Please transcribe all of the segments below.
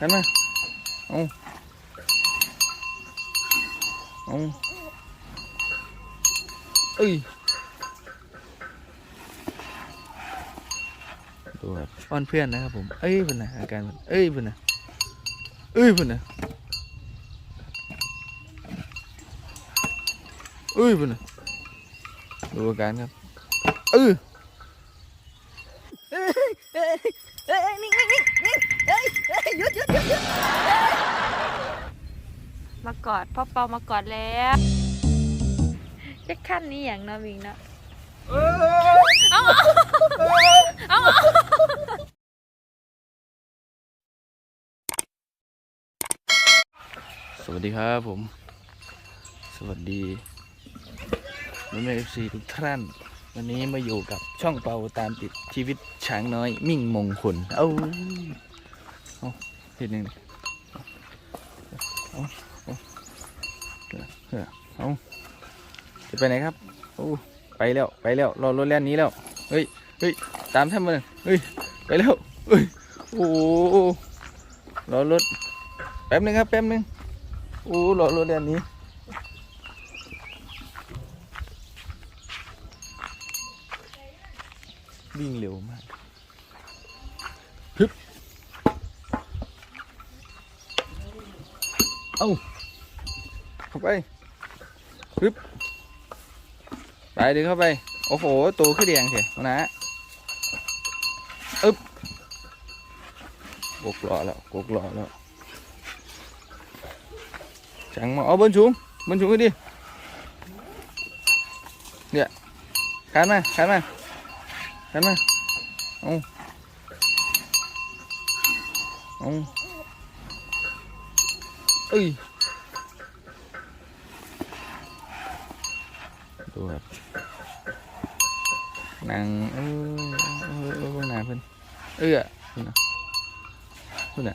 หันมาเอาเอาเอ้ยดูแบบอ้อนเพื่อนนะครับผม เอ้ยเพื่อนนะอาการเพิ่นเอ้ยเพื่อนนะเอ้ยเพื่อนนะเอ้ยเพื่อนนะดูอาการครับเออ เอ้ยเอ้ยเอ้ยนิ่งนิ่งนิ่งนิ่ง เอ้ยเอ้ยหยุดหยุดหยุดหยุดมากอดพ่อเปามากอดแล้วจะขั้นนี้อย่างเนาะมิงเนาะเอาเอาเอาสวัสดีครับผม สวัสดีแม่แม่เอฟซีทุกท่าน วันนี้มาอยู่กับช่องเปาตามติดชีวิตช้างน้อย มิ่งมงคล เอา เอาทีหนึ่งเอาเอาเอาเอจะไปไหนครับโอ้ไปแล้วไปแล้วรอรถแล่นนี้แล้วเฮ้ยเฮ้ยตามท่านมาเลยเฮ้ยไปแล้วเฮ้ยโอ้รอรถแป๊บนึงครับแป๊บนึงโอ้รอรถแล่นนี้วิ่งเร็วมากฮึบ เอาเข้าไปฮึบไปดึงเข้าไป โอ้โหตัวขึ้นแดงเถอะนะอึ๊บกกล้อแล้วกกล้อแล้วจังมาเอาบนสูงบนสูงขึ้นดิเนี่ยขานมาขานมาขันมาเอาเอา Ui. Đùa. Nàng ơi con nào Vinh. Ư ạ. Vinh ạ. Vinh ạ.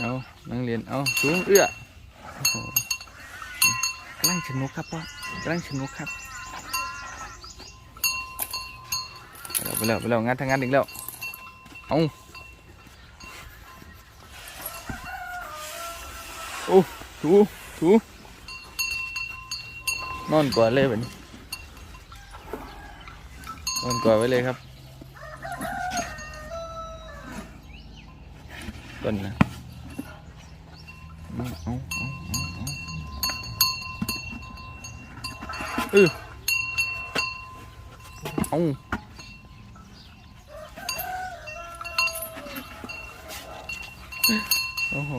Đâu, đang liền. Ô, xuống. Ư ạ. Đang chân nó khắp quá. Đang chân nó khắp. ไปแล้วไปแล้วงานทางงานอีกแล้วเอาโอ้ถูถูนอนก่อนเลยแบบนี้นอนก่อนไว้เลยครับต้นนะเอาเอาเอาเอาเอาเออเอา โอ้โห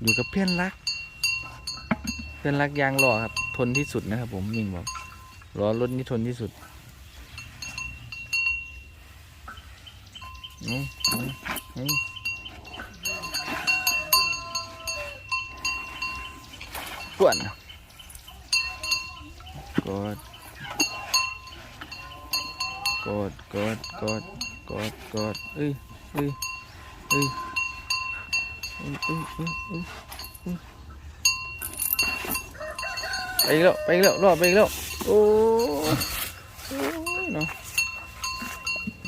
อยู่กับเพื่อนรัก เพื่อนรักยางหล่อครับ ทนที่สุดนะครับผมมิงบอกล้อรถนี่ทนที่สุดเอาเอาเอาปวนะกด กด กด กด กด กดเอ้ยเอ้ย ไปอีกแล้วไปอีกแล้วรอดไปอีกแล้วโอ้โอ้ยเนาะ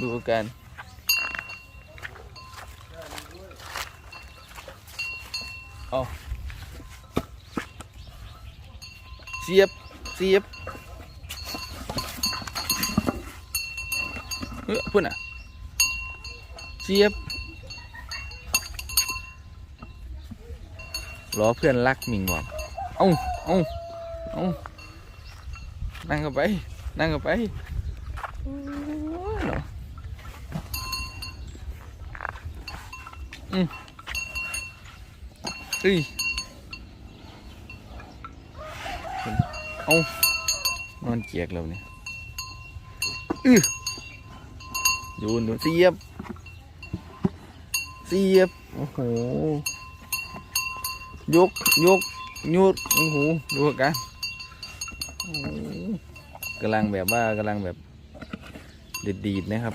ดูการเอาเสียบเสียบเฮ้ยพุ่นอะเจี๊ยบ รอเพื่อนรักมิงบอกเอาเอาเอานั่งเข้าไป นั่งเข้าไปอืมอ้ยเอานอนเกียกเราเนี่ยอือโยนโยนเสียบ เสียบ โอ้โห ยกยกยุดโอ้โหดูกันกำลังแบบว่ากำลังแบบด็ดดีดนะครับ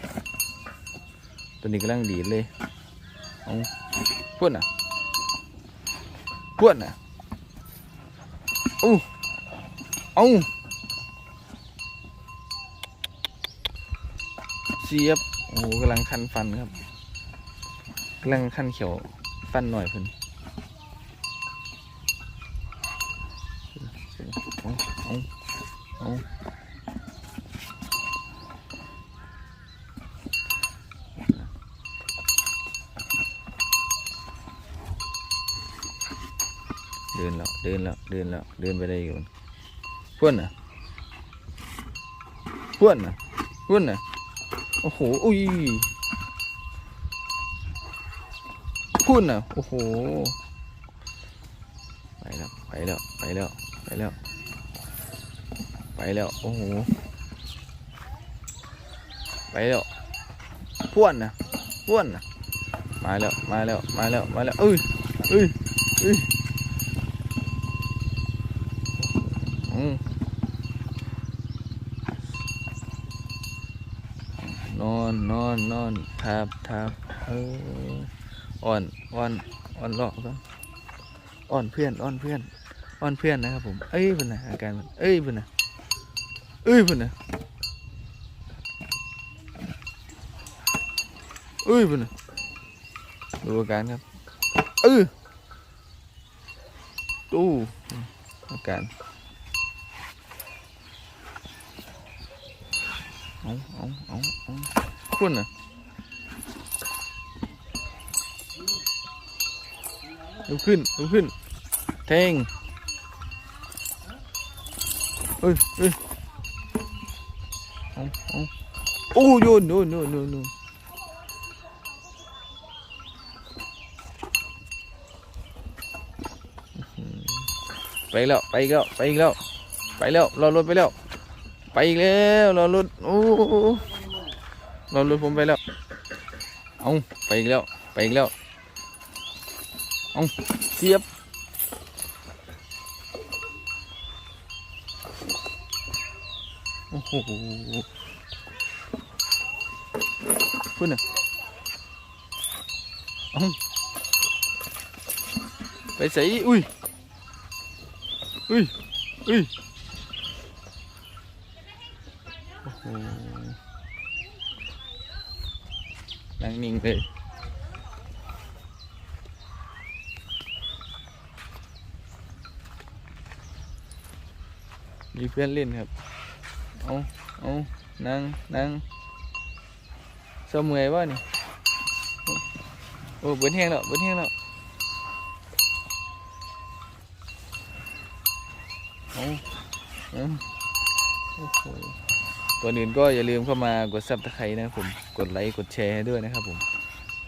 ตัวนี้กำลังดีดเลยเอาพวดน่ะพวดน่ะอู้เอาจี๊ยบโอ้กำลังคันฟันครับกำลังคันเขียวฟันหน่อยเพิ่น เอาเอาเดินแล้วเดินแล้วเดินแล้วเดินไปได้อยู่พ่นน่ะพ่นน่ะพ่นน่ะโอ้โหอุ้ยพุ่นอะโอ้โหไปแล้วไปแล้วไปแล้วไปแล้ว ไปแล้ว โอ้โห ไปแล้วพ่วนนะพ่วนนะมาแล้ว มาแล้ว มาแล้ว มาแล้วเอ้ยเอ้ยเอ้ยอืมนอนนอนนอนทับทับเอออ่อนอ่อนอ่อนหลอกกันอ่อนเพื่อนอ่อนเพื่อนอ่อนเพื่อนนะครับผม เอ้ยเพื่อนนะอาการมันเอ้ยเพื่อนนะ เอ้ยเพื่อนนะเอ้ยเพื่อนนะดูอาการครับเออดูอาการเอาเอาเอาเอาพุ่นน่ะลุกขึ้นลุกขึ้นแทงเอ้ยเอ้ย เอาเอาโอ้ยโน่โน่โน่โน่ไปแล้วไปอีกแล้วไปอีกแล้วไปแล้วรอรถไปแล้วไปอีกแล้วรอรถโอ้รอรถผมไปแล้วเอาไปอีกแล้ว ไปอีกแล้วเอาเสียบ โอ้โหพุ่นน่ะไปใส่อุ้ย อุ้ย อุ้ย โอ้โหนั่งนิ่งเลยมีเพื่อนเล่นครับ เอาเอานั่งนั่งเศร้าเมื่อยบ่นี่โอ้โอ้เบิ้นแห้งแล้วบนแห้งแล้วเอาเอาโอ้โหก่อนอื่นก็อย่าลืมเข้ามากดซับตะไคร้นะครับผมกดไลค์กดแชร์ให้ด้วยนะครับผม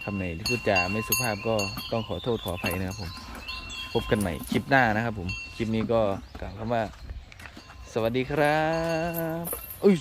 คำไหนที่พูดจาไม่สุภาพก็ต้องขอโทษขออภัยนะครับผม พบกันใหม่คลิปหน้านะครับผม คลิปนี้ก็กล่าวคำว่า สวัสดีครับอุ้ย